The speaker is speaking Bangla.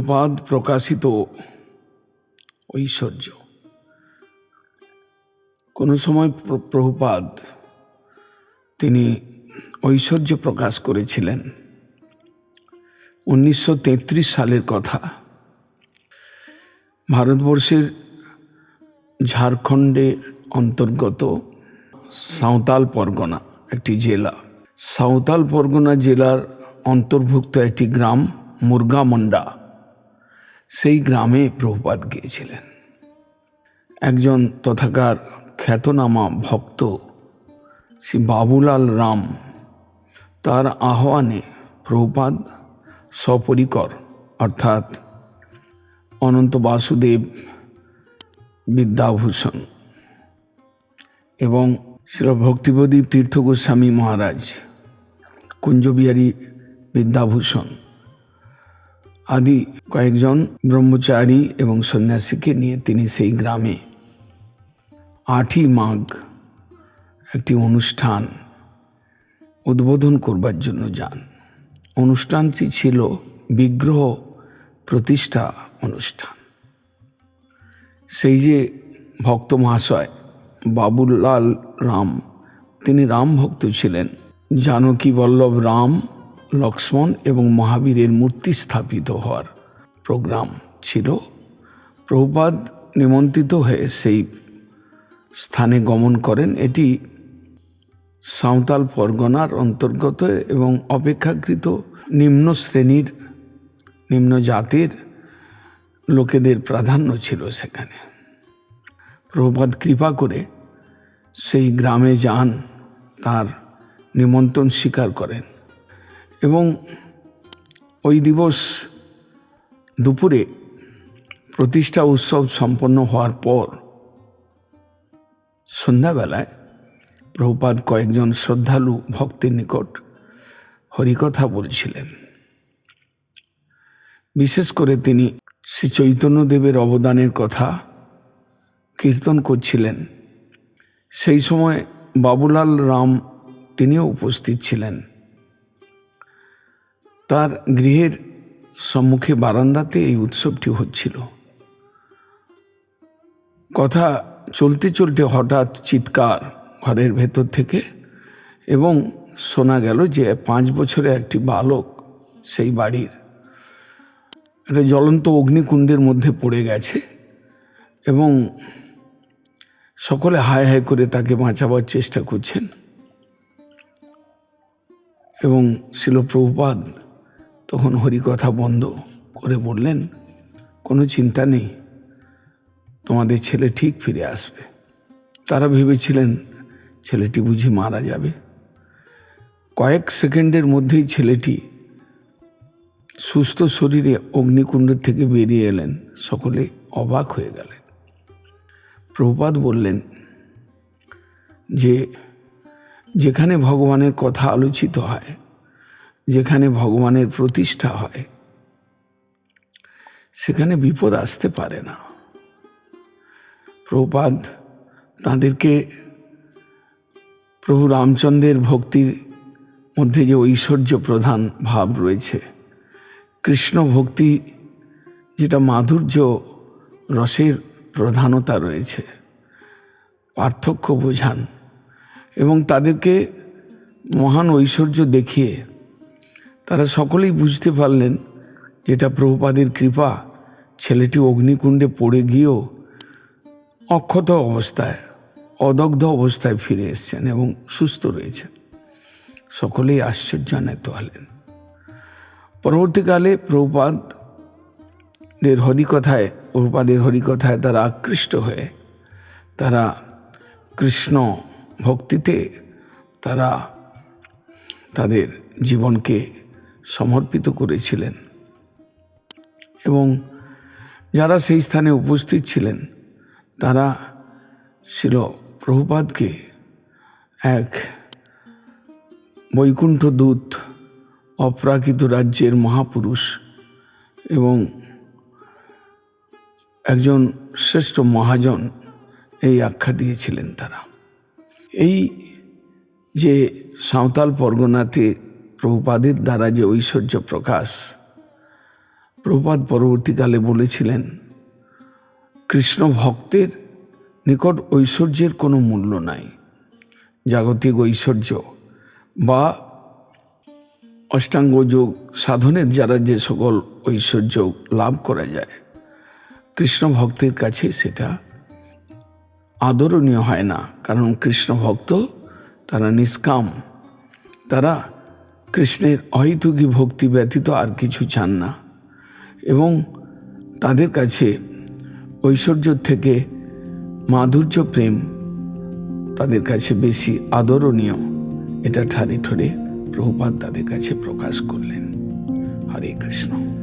প্রভুপাদ প্রকাশিত ঐশ্বর্য। কোনো সময় প্র- প্রভুপাদ তিনি ঐশ্বর্য প্রকাশ করেছিলেন। উনিশশো তেত্রিশ সালের কথা। ভারতবর্ষের ঝাড়খণ্ডের অন্তর্গত সাঁওতাল পরগনা একটি জেলা। সাঁওতাল পরগনা জেলার অন্তর্ভুক্ত একটি গ্রাম মুরগামন্ডা। সেই গ্রামে প্রভুপাত গিয়েছিলেন। একজন তথাকার খ্যাতনামা ভক্ত, শ্রী বাবুলাল রাম। তার আহ্বানে প্রভুপাদ সপরিকর, অর্থাৎ অনন্ত বাসুদেব বিদ্যাভূষণ এবং শ্রী ভক্তিপ্রদীপ তীর্থ গোস্বামী মহারাজ, কুঞ্জবিহারী বিদ্যাভূষণ। আদি কয়েকজন ব্রহ্মচারী এবং সন্ন্যাসীকে নিয়ে তিনি সেই গ্রামে। আটই মাঘ একটি অনুষ্ঠান উদ্বোধন করবার জন্য যান। অনুষ্ঠানটি ছিল বিগ্রহ প্রতিষ্ঠা অনুষ্ঠান। সেই যে ভক্ত মহাশয় বাবুলাল রাম, তিনি রাম ভক্ত ছিলেন। জানকী বল্লভ রাম লক্ষ্মণ এবং মহাবীরের মূর্তি স্থাপিত হওয়ার প্রোগ্রাম ছিল। প্রভুপাদ নিমন্ত্রিত হয়ে সেই স্থানে গমন করেন। এটি সাঁওতাল পরগনার অন্তর্গত এবং অপেক্ষাকৃত নিম্ন শ্রেণির, নিম্ন জাতির লোকেদের প্রাধান্য ছিল সেখানে। প্রভুপাদ কৃপা করে সেই গ্রামে যান, তার নিমন্ত্রণ স্বীকার করেন। এবং ওই দিবস দুপুরে প্রতিষ্ঠা উৎসব সম্পন্ন হওয়ার পর সন্ধ্যাবেলায় প্রভুপাদ কয়েকজন শ্রদ্ধালু ভক্তের নিকট হরিকথা বলছিলেন। বিশেষ করে তিনি শ্রী চৈতন্যদেবের অবদানের কথা কীর্তন করছিলেন। সেই সময় বাবুলাল রাম তিনিও উপস্থিত ছিলেন। তার গৃহের সম্মুখে বারান্দাতে এই উৎসবটি হচ্ছিল। কথা চলতে চলতে হঠাৎ চিৎকার ঘরের ভেতর থেকে এবং শোনা গেল যে পাঁচ বছরে একটি বালক সেই বাড়ির একটা জ্বলন্ত অগ্নিকুণ্ডের মধ্যে পড়ে গেছে এবং সকলে হায় হায় করে তাকে বাঁচাবার চেষ্টা করছেন। এবং শিলপ্রভুপাদ তখন হরিকথা বন্ধ করে বললেন, কোনো চিন্তা নেই, তোমাদের ছেলে ঠিক ফিরে আসবে। তারা ভেবেছিলেন ছেলেটি বুঝি মারা যাবে। কয়েক সেকেন্ডের মধ্যেই ছেলেটি সুস্থ শরীরে অগ্নিকুণ্ড থেকে বেরিয়ে এলেন, সকলে অবাক হয়ে গেলেন। প্রভুপাদ বললেন, যে যেখানে ভগবানের কথা আলোচিত হয় যেখানে ভগবানের প্রতিষ্ঠা হয়, সেখানে বিপদ আসতে পারে না। প্রভুপাদ তাদেরকে প্রভু রামচন্দ্রের ভক্তির মধ্যে যে ঐশ্বর্য প্রধান ভাব রয়েছে, কৃষ্ণ ভক্তি যেটা মাধুর্য রসের প্রধানতা রয়েছে, পার্থক্য বোঝান এবং তাদেরকে মহান ঐশ্বর্য দেখিয়ে তারা সকলেই বুঝতে পারলেন যেটা প্রভুপাদের কৃপা। ছেলেটি অগ্নিকুণ্ডে পড়ে গিয়েও অক্ষত অবস্থায়, অদগ্ধ অবস্থায় ফিরে এসছেন এবং সুস্থ রয়েছেন। সকলেই আশ্চর্যান্বিত হলেন। পরবর্তীকালে প্রভুপাদের হরিকথায় প্রভুপাদের হরিকথায় তারা আকৃষ্ট হয়ে তারা কৃষ্ণ ভক্তিতে তারা তাদের জীবনকে সমর্পিত করেছিলেন এবং যারা সেই স্থানে উপস্থিত ছিলেন, তারা ছিল প্রভুপাদকে এক বৈকুণ্ঠ দূত, অপ্রাকৃত রাজ্যের মহাপুরুষ এবং একজন শ্রেষ্ঠ মহাজন এই আখ্যা দিয়েছিলেন তারা। এই যে সাঁওতাল পরগনাতে প্রভুপাদের দ্বারা যে ঐশ্বর্য প্রকাশ। প্রপাত পরবর্তীকালে বলেছিলেন, কৃষ্ণ ভক্তের নিকট ঐশ্বর্যের কোনো মূল্য নাই। জাগতিক ঐশ্বর্য বা অষ্টাঙ্গ যোগ সাধনের যারা যে সকল ঐশ্বর্য লাভ করা যায়, কৃষ্ণ ভক্তের কাছে সেটা আদরণীয় হয় না। কারণ কৃষ্ণ ভক্ত তারা নিষ্কাম, তারা কৃষ্ণের অহিতুকী ভক্তি ব্যতীত আর কিছু চান না। এবং তাদের কাছে ঐশ্বর্য থেকে মাধুর্য প্রেম তাদের কাছে বেশি আদরণীয়। এটা ঠারে ঠরে প্রভুপাত তাদের কাছে প্রকাশ করলেন। হরে কৃষ্ণ।